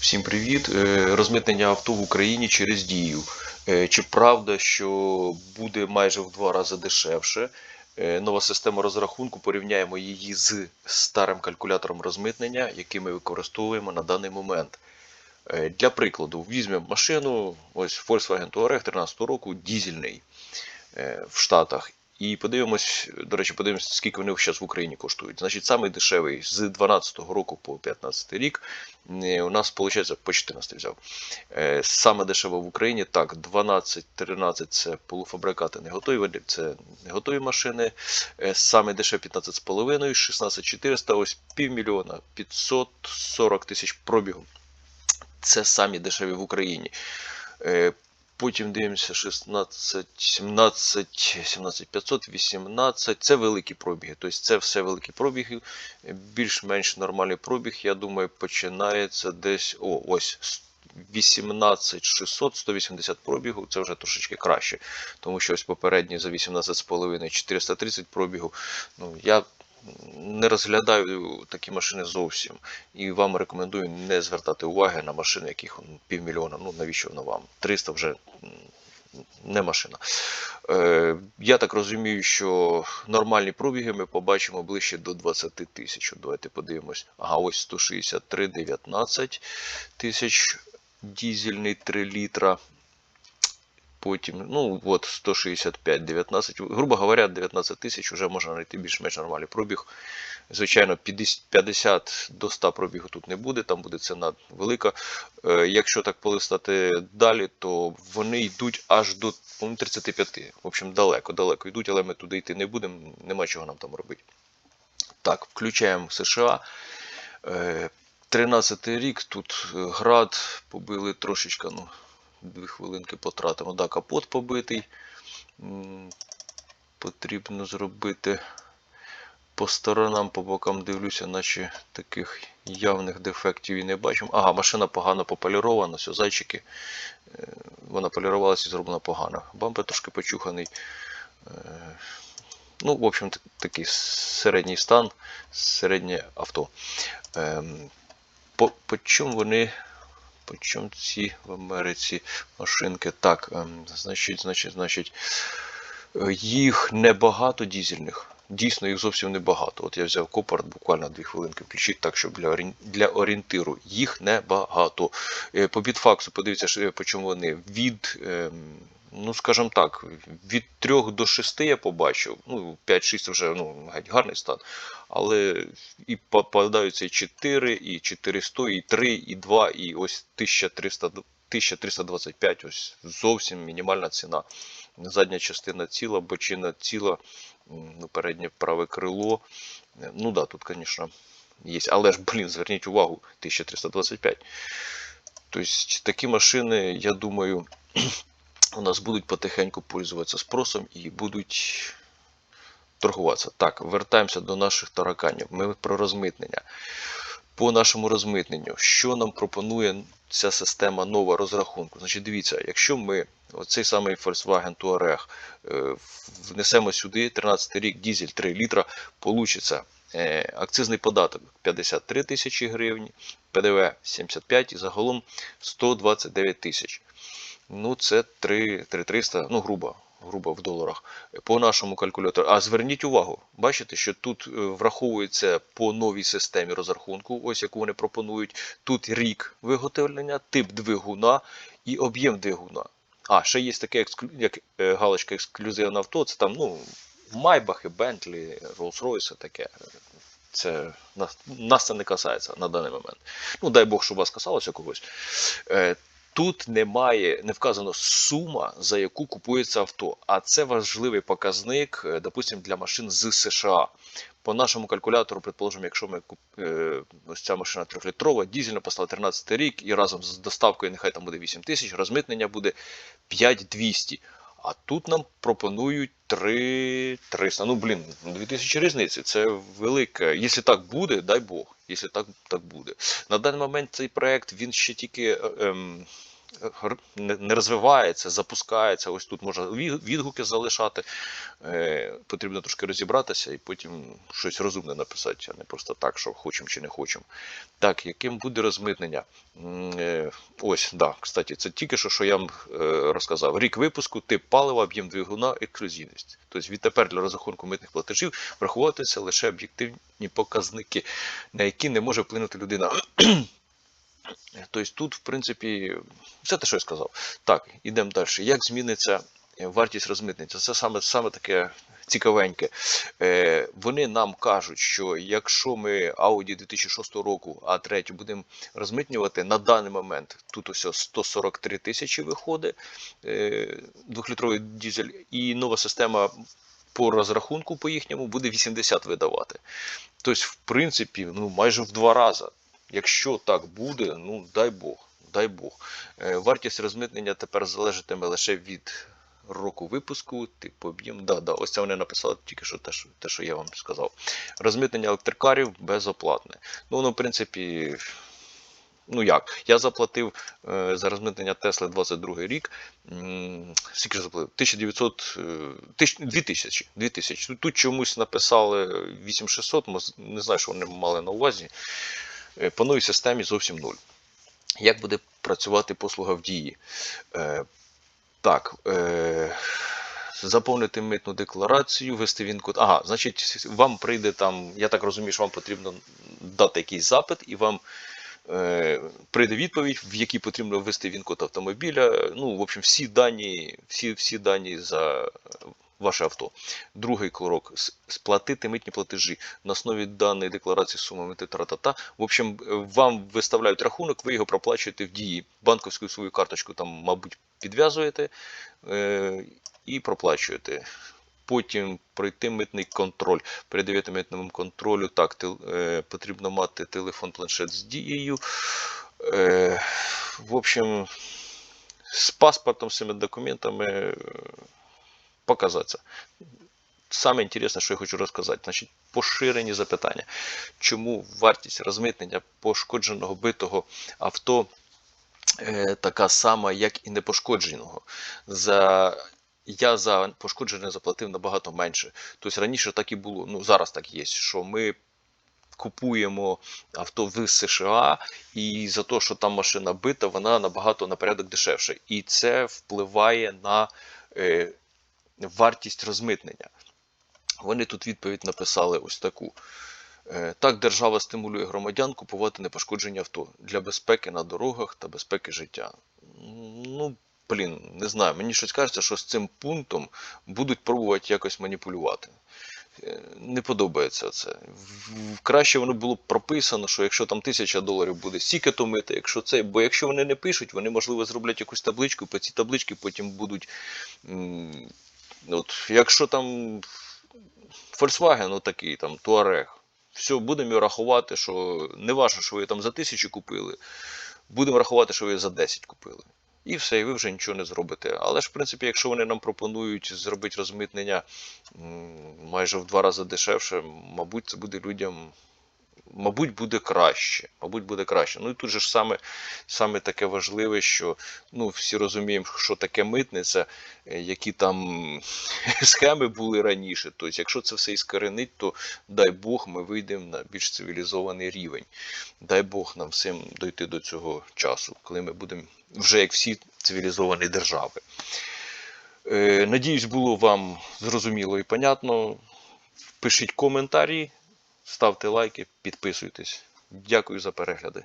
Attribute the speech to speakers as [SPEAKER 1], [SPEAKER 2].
[SPEAKER 1] Всім привіт! Е, Розмитнення авто в Україні через дію. Е, Чи правда, що буде майже в два рази дешевше? Е, Нова система розрахунку. Порівняємо її з старим калькулятором розмитнення, який ми використовуємо на даний момент. Для прикладу, візьмемо машину, ось Volkswagen Touareg 13 року, дізельний в Штатах. І подивимось, до речі, подивимось, скільки вони зараз в Україні коштують. Значить, самий дешевий з 2012 року по 2015 рік е, у нас, виходить, по 14 взяв. Е, Саме дешеве в Україні, так, 12-13 це полуфабрикати не готові, це не готові машини. Е, Саме дешеве 15,5, 16400, ось півмільйона, 540 тисяч пробігу. Це самі дешеві в Україні. Потім дивимося 16, 17, 17 500, 18. Це великі пробіги. Тобто це все великі пробіги. Більш-менш нормальний пробіг, я думаю, починається десь. О, ось 18 600, 180 пробігу. Це вже трошечки краще. Тому що ось попередній за 18,5 430 пробігу. Ну, я не розглядаю такі машини зовсім. І вам рекомендую не звертати уваги на машини, яких півмільйона. Ну навіщо воно вам? 300 вже не машина. Е, я так розумію, що нормальні пробіги ми побачимо ближче до 20 тисяч. Давайте подивимось. Ага, ось 163, 19 тисяч дізельний 3 літра. Потім, ну от 165, 19, грубо говоря, 19 тисяч вже можна знайти більш-менш нормальний пробіг. Звичайно, 50 50 до 100 пробігу тут не буде, там буде ціна велика. Е, Якщо так полистати далі, то вони йдуть аж до по-моєму, 35. В общем, далеко, далеко йдуть, але ми туди йти не будемо, нема чого нам там робити. Так, включаємо США. Е, 13 рік, тут е, град побили трошечки, ну, дві хвилинки потратимо. Да, капот побитий. Потрібно зробити по сторонам, по бокам дивлюся, наче таких явних дефектів і не бачимо. Ага, машина погано пополірована, все, зайчики. Е, Вона полірувалася і зроблена погано. Бампер трошки почуханий. Е, Ну, в общем, такий середній стан, середнє авто. Ем, По, по чому вони по ці в Америці машинки? Так, ем, значить, значить, значить, е, їх небагато дізельних. Дійсно, їх зовсім небагато. От я взяв копарт, буквально дві хвилинки включити так, щоб для, для орієнтиру. Їх небагато. Е, По бітфаксу, подивіться, по чому вони. Від, ем, ну скажімо так, від 3 до 6 я побачив. Ну, 5-6 вже ну, геть гарний стан. Але і попадаються і 4, і 400, і 3, і 2, і ось 1300, 1325, ось зовсім мінімальна ціна. Задня частина ціла, бочина ціла, ну, переднє праве крило. Ну да, тут, звісно, є. Але ж, блін, зверніть увагу, 1325. Тобто такі машини, я думаю, у нас будуть потихеньку пользуватися спросом і будуть торгуватися. Так, вертаємося до наших тараканів. Ми про розмитнення. По нашому розмитненню, що нам пропонує ця система нова розрахунку? Значить, дивіться, якщо ми оцей самий Volkswagen Touareg е, внесемо сюди 13 рік дізель 3 літра, получиться е, акцизний податок 53 тисячі гривень, ПДВ 75 і загалом 129 тисяч. Ну, це 3, 300, ну, грубо, грубо в доларах. По нашому калькулятору. А зверніть увагу, бачите, що тут е, враховується по новій системі розрахунку, ось яку вони пропонують. Тут рік виготовлення, тип двигуна і об'єм двигуна. А, ще є таке як е, галочка ексклюзивне авто, це там, ну, Майбахи, Бентлі, Rolls-Royce, таке. Це нас, нас це не касається на даний момент. Ну, дай Бог, щоб вас касалося когось. Тут немає, не вказано сума, за яку купується авто. А це важливий показник, е, допустимо, для машин з США. По нашому калькулятору, предположимо, якщо ми куп... е, ось ця машина трьохлітрова, дізельна постала 13 рік, і разом з доставкою нехай там буде 8 тисяч, розмитнення буде 5200. А тут нам пропонують 3 300. Ну, блін, 2000 різниці. Це велике. Якщо так буде, дай Бог. Якщо так, так буде. На даний момент цей проект він ще тільки е, ем, не, розвивається, запускається. Ось тут можна відгуки залишати. Е, потрібно трошки розібратися і потім щось розумне написати, а не просто так, що хочемо чи не хочемо. Так, яким буде розмитнення? Е, Ось, да, кстати, це тільки що, що я вам е, розказав. Рік випуску, тип палива, об'єм двигуна, ексклюзивність. Тобто відтепер для розрахунку митних платежів враховуватися лише об'єктивні показники, на які не може вплинути людина. Тобто тут, в принципі, все те, що я сказав. Так, ідемо далі. Як зміниться е, вартість розмитниці? Це саме, саме таке цікавеньке. Е, вони нам кажуть, що якщо ми Audi 2006 року А3 будемо розмитнювати на даний момент, тут ось 143 тисячі виходить, е, двохлітровий дизель, і нова система по розрахунку по їхньому буде 80 видавати. Тобто, в принципі, ну майже в два рази. Якщо так буде, ну дай Бог, дай Бог. Е, Вартість розмитнення тепер залежатиме лише від року випуску, типу об'єм. Да, да, ось це вони написали тільки що те, що те, що я вам сказав. Розмитнення електрикарів безоплатне. Ну, воно, в принципі, ну як? Я заплатив е, за розмитнення Тесли 22 рік. Скільки ж заплатив? 1900, е, 2000. 2000. Тут, тут чомусь написали 8600, не знаю, що вони мали на увазі. Е, По новій системі зовсім нуль. Як буде працювати послуга в дії? Е, так. Е, заповнити митну декларацію, ввести він код. Ага, значить, вам прийде там, я так розумію, що вам потрібно дати якийсь запит, і вам е, прийде відповідь, в якій потрібно ввести він код автомобіля. Ну, в общем, всі дані, всі, всі дані за ваше авто. Другий крок сплатити митні платежі на основі даної декларації сумами тра-та-та. В общем, е, вам виставляють рахунок, ви його проплачуєте в дії. Банковську свою карточку там, мабуть, підв'язуєте е, і проплачуєте. Потім пройти митний контроль, передаєте митному контролю. Так, тел- е, потрібно мати телефон планшет з дією. Е, в общем, з паспортом, з цими документами показатися. Саме інтересне, що я хочу розказати, значить, поширені запитання. Чому вартість розмитнення пошкодженого битого авто е, така сама, як і непошкодженого? За я за пошкоджене заплатив набагато менше. Тобто раніше так і було. Ну зараз так є, що ми купуємо авто в США, і за те, що там машина бита, вона набагато на порядок дешевше. І це впливає на е, вартість розмитнення. Вони тут відповідь написали ось таку. Е, Так, держава стимулює громадян купувати непошкоджені авто для безпеки на дорогах та безпеки життя. Ну, блін, не знаю. Мені щось кажеться, що з цим пунктом будуть пробувати якось маніпулювати. Е, Не подобається це. Краще воно було б прописано, що якщо там тисяча доларів буде стільки то мити, якщо це. Бо якщо вони не пишуть, вони можливо зроблять якусь табличку, по цій табличці потім будуть. М, От, якщо там Volkswagen, ну такий там Touareg, все, будемо рахувати, що не важно, що ви там за тисячу купили, будемо рахувати, що ви за 10 купили. І все, і ви вже нічого не зробите. Але ж, в принципі, якщо вони нам пропонують зробити розмитнення майже в два рази дешевше, мабуть, це буде людям. Мабуть, буде краще. Мабуть, буде краще. Ну і тут же ж саме, саме таке важливе, що ну, всі розуміємо, що таке митниця, е, які там схеми були раніше. Тобто, якщо це все іскоренить, то дай Бог ми вийдемо на більш цивілізований рівень. Дай Бог нам всім дойти до цього часу, коли ми будемо вже як всі цивілізовані держави. Е, Надіюсь, було вам зрозуміло і понятно. Пишіть коментарі, ставте лайки, підписуйтесь. Дякую за перегляди.